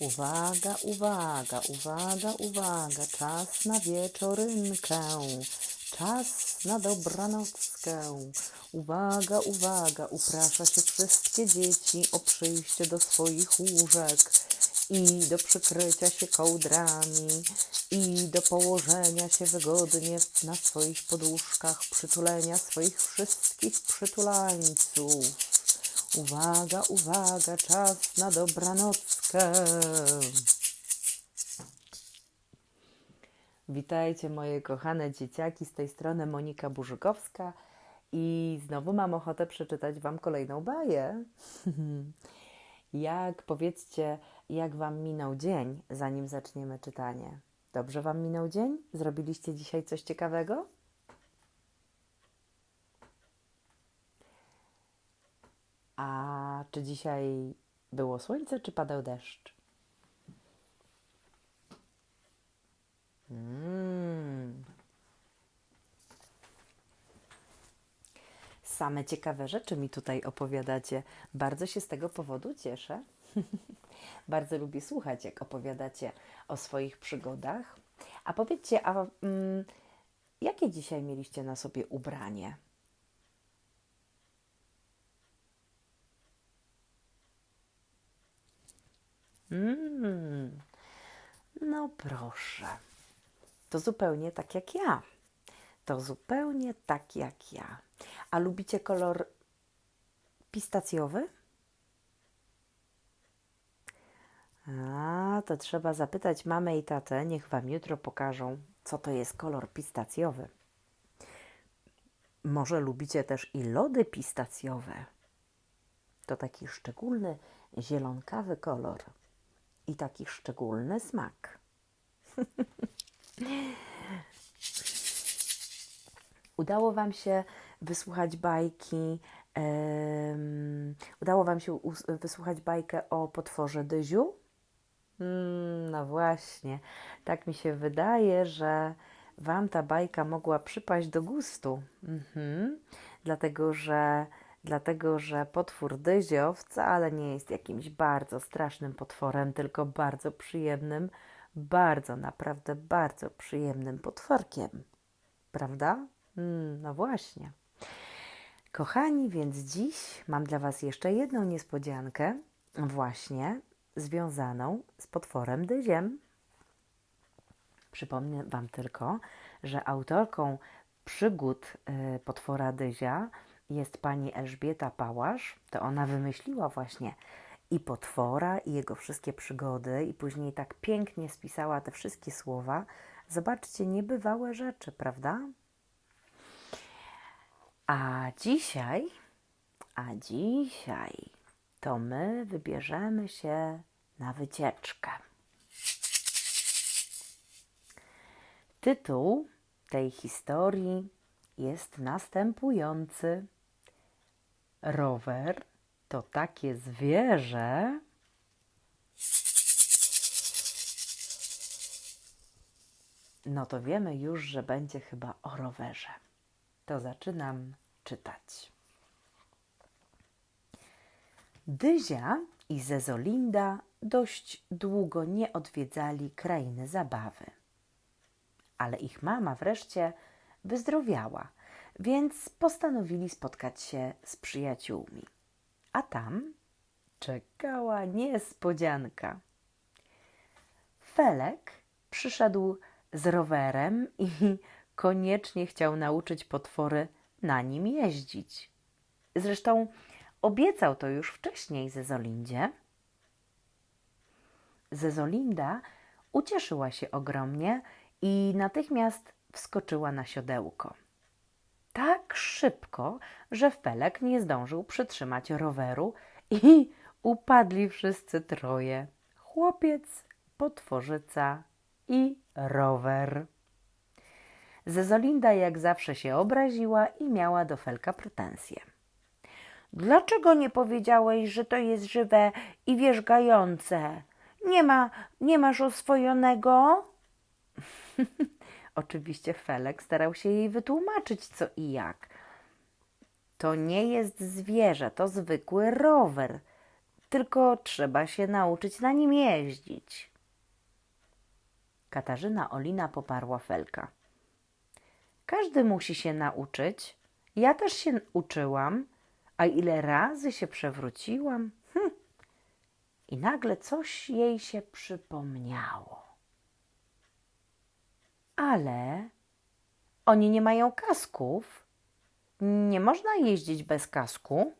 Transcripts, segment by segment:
Uwaga, uwaga, uwaga, uwaga, czas na wieczorynkę, czas na dobranockę. Uwaga, uwaga, uprasza się wszystkie dzieci o przyjście do swoich łóżek i do przykrycia się kołdrami i do położenia się wygodnie na swoich poduszkach, przytulenia swoich wszystkich przytulańców. Uwaga, uwaga, czas na dobranockę. Witajcie moje kochane dzieciaki, z tej strony Monika Burzykowska i znowu mam ochotę przeczytać Wam kolejną baję. jak, powiedzcie, jak Wam minął dzień, zanim zaczniemy czytanie? Dobrze Wam minął dzień? Zrobiliście dzisiaj coś ciekawego? A czy dzisiaj było słońce, czy padał deszcz? Mm. Same ciekawe rzeczy mi tutaj opowiadacie. Bardzo się z tego powodu cieszę. Bardzo lubię słuchać, jak opowiadacie o swoich przygodach. A powiedzcie, a mm, jakie dzisiaj mieliście na sobie ubranie? Mm. No proszę. To zupełnie tak jak ja. To zupełnie tak jak ja. A lubicie kolor pistacjowy? A, to trzeba zapytać mamę i tatę, niech wam jutro pokażą, co to jest kolor pistacjowy. Może lubicie też i lody pistacjowe. To taki szczególny, zielonkawy kolor i taki szczególny smak. Udało Wam się wysłuchać bajki. em, udało Wam się wysłuchać bajkę o potworze Dyziu? Mm, no właśnie, tak mi się wydaje, że Wam ta bajka mogła przypaść do gustu. Mhm. Dlatego, że, dlatego, że potwór Dyzio wcale nie jest jakimś bardzo strasznym potworem, tylko bardzo przyjemnym, bardzo, naprawdę bardzo przyjemnym potworkiem. Prawda? Mm, no właśnie. Kochani, więc dziś mam dla Was jeszcze jedną niespodziankę, właśnie związaną z potworem Dyziem. Przypomnę Wam tylko, że autorką przygód y, potwora Dyzia jest pani Elżbieta Pałasz. To ona wymyśliła właśnie i potwora, i jego wszystkie przygody, i później tak pięknie spisała te wszystkie słowa. Zobaczcie, niebywałe rzeczy, prawda? A dzisiaj, a dzisiaj to my wybierzemy się na wycieczkę. Tytuł tej historii jest następujący: Rower to takie zwierzę. No to wiemy już, że będzie chyba o rowerze. To zaczynam czytać. Dyzia i Zezolinda dość długo nie odwiedzali krainy zabawy. Ale ich mama wreszcie wyzdrowiała, więc postanowili spotkać się z przyjaciółmi. A tam czekała niespodzianka. Felek przyszedł z rowerem i koniecznie chciał nauczyć potwory na nim jeździć. Zresztą obiecał to już wcześniej Zezolindzie. Zezolinda ucieszyła się ogromnie i natychmiast wskoczyła na siodełko. Tak szybko, że Felek nie zdążył przytrzymać roweru i upadli wszyscy troje: chłopiec, potworzyca i rower. Zezolinda jak zawsze się obraziła i miała do Felka pretensje. Dlaczego nie powiedziałeś, że to jest żywe i wierzgające? Nie ma, nie masz oswojonego? Oczywiście Felek starał się jej wytłumaczyć co i jak. To nie jest zwierzę, to zwykły rower. tylko trzeba się nauczyć na nim jeździć. Katarzyna Olina poparła Felka. Każdy musi się nauczyć. Ja też się uczyłam, a ile razy się przewróciłam. Hm. I nagle coś jej się przypomniało. Ale oni nie mają kasków. Nie można jeździć bez kasku.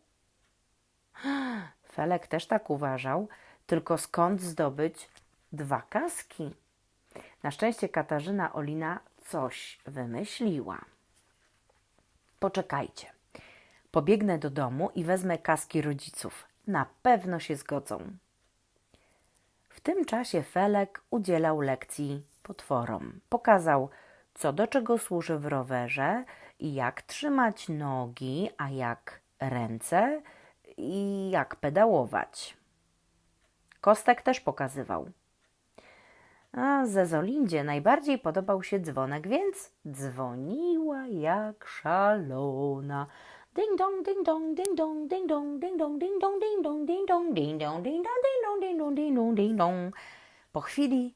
Felek też tak uważał, tylko skąd zdobyć dwa kaski? Na szczęście Katarzyna Olina coś wymyśliła. Poczekajcie. Pobiegnę do domu i wezmę kaski rodziców. Na pewno się zgodzą. W tym czasie Felek udzielał lekcji potworom. Pokazał, co do czego służy w rowerze i jak trzymać nogi, a jak ręce i jak pedałować. Kostek też pokazywał. A Zezolindzie najbardziej podobał się dzwonek, więc dzwoniła jak szalona. Ding dong, ding dong, ding dong, ding dong, ding dong, ding dong, ding dong, ding dong, ding dong, ding dong, ding dong, ding dong, ding dong. Po chwili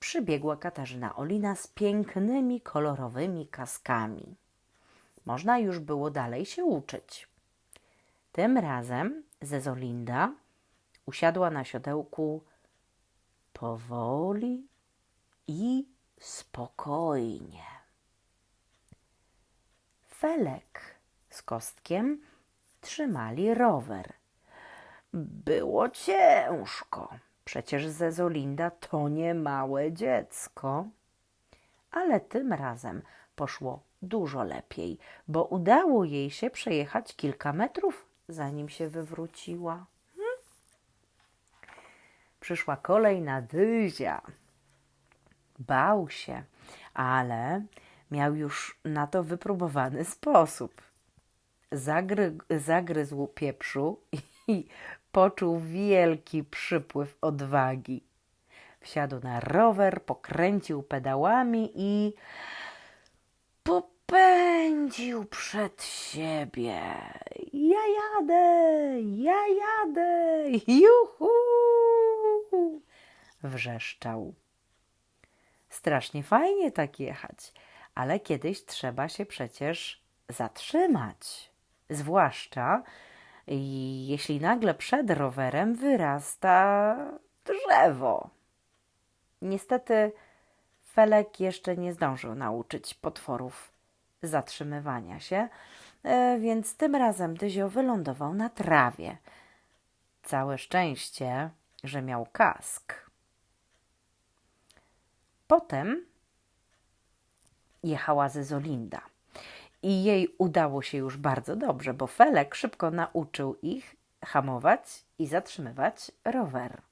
przybiegła Katarzyna Olina z pięknymi, kolorowymi kaskami. Można już było dalej się uczyć. Tym razem Zezolinda usiadła na siodełku powoli i spokojnie. Felek z kostkiem trzymali rower. Było ciężko. Przecież Zezolinda to nie małe dziecko. Ale tym razem poszło dużo lepiej, bo udało jej się przejechać kilka metrów, zanim się wywróciła. Hmm? Przyszła kolej na Dyzia. Bał się, ale miał już na to wypróbowany sposób. Zagry, zagryzł pieprzu i poczuł wielki przypływ odwagi. Wsiadł na rower, pokręcił pedałami i popędził przed siebie. Ja jadę, ja jadę, juhu! Wrzeszczał. Strasznie fajnie tak jechać, ale kiedyś trzeba się przecież zatrzymać. Zwłaszcza jeśli nagle przed rowerem wyrasta drzewo. Niestety Felek jeszcze nie zdążył nauczyć potworów zatrzymywania się, e, więc tym razem Dyzio wylądował na trawie. Całe szczęście, że miał kask. Potem jechała Zezolinda. I jej udało się już bardzo dobrze, bo Felek szybko nauczył ich hamować i zatrzymywać rower.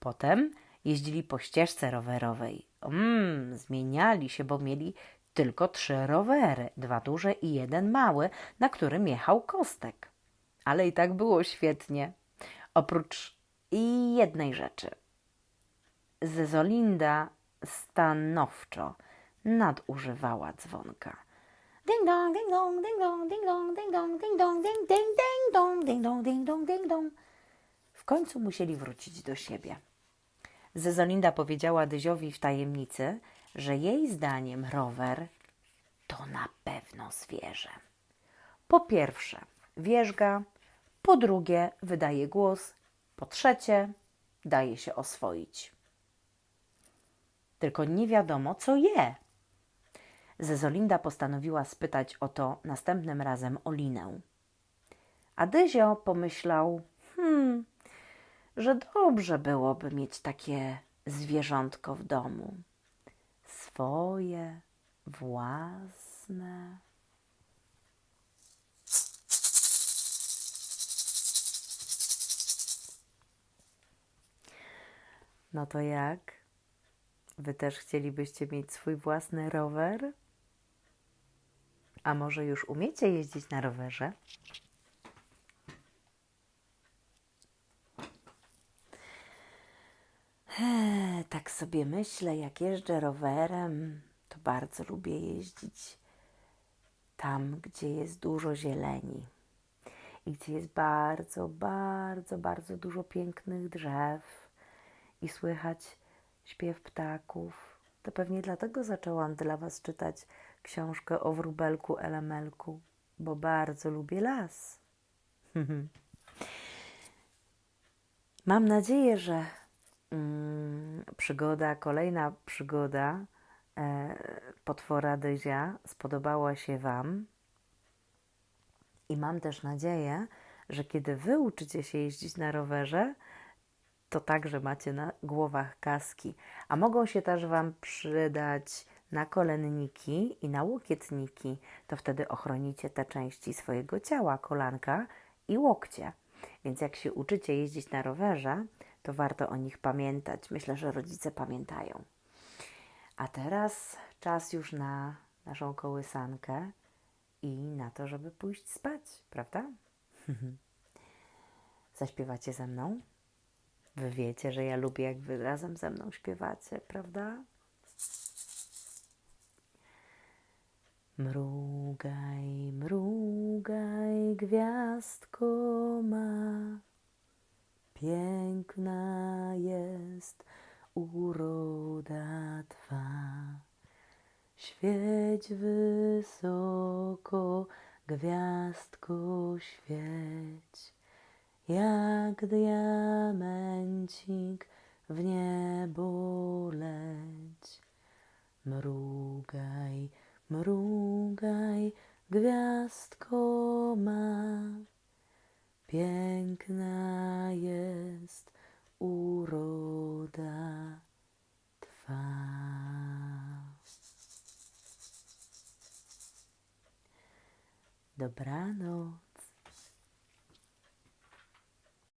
Potem jeździli po ścieżce rowerowej. Mm, zmieniali się, bo mieli tylko trzy rowery, dwa duże i jeden mały, na którym jechał Kostek. Ale i tak było świetnie. Oprócz jednej rzeczy. Zezolinda stanowczo nadużywała dzwonka. Ding dong, ding dong, ding dong, ding dong, ding dong, ding dong, ding ding ding dong, ding dong, ding dong, ding dong. W końcu musieli wrócić do siebie. Zezolinda powiedziała Dyziowi w tajemnicy, że jej zdaniem rower to na pewno zwierzę. Po pierwsze, wierzga, po drugie, wydaje głos, po trzecie, daje się oswoić. Tylko nie wiadomo, co je. Zezolinda postanowiła spytać o to następnym razem Olinę. A pomyślał, hmm, że dobrze byłoby mieć takie zwierzątko w domu. Swoje, własne. No to jak? Wy też chcielibyście mieć swój własny rower? A może już umiecie jeździć na rowerze? Eee, tak sobie myślę, jak jeżdżę rowerem, to bardzo lubię jeździć tam, gdzie jest dużo zieleni. i gdzie jest bardzo, bardzo, bardzo dużo pięknych drzew i słychać śpiew ptaków. To pewnie dlatego zaczęłam dla Was czytać książkę o wróbelku Elemelku, bo bardzo lubię las. Mam nadzieję, że mm, przygoda, kolejna przygoda e, potwora Dyzia spodobała się Wam. I mam też nadzieję, że kiedy Wy uczycie się jeździć na rowerze, to także macie na głowach kaski, a mogą się też Wam przydać nakolenniki i na łokietniki. To wtedy ochronicie te części swojego ciała, kolanka i łokcie. Więc jak się uczycie jeździć na rowerze, to warto o nich pamiętać. Myślę, że rodzice pamiętają. A teraz czas już na naszą kołysankę i na to, żeby pójść spać, prawda? Zaśpiewacie ze mną? Wy wiecie, że ja lubię, jak wy razem ze mną śpiewacie, prawda? Mrugaj, mrugaj, gwiazdko ma. Piękna jest uroda twa. Świeć wysoko, gwiazdko świeć, jak diamencik w niebo leć. Mrugaj,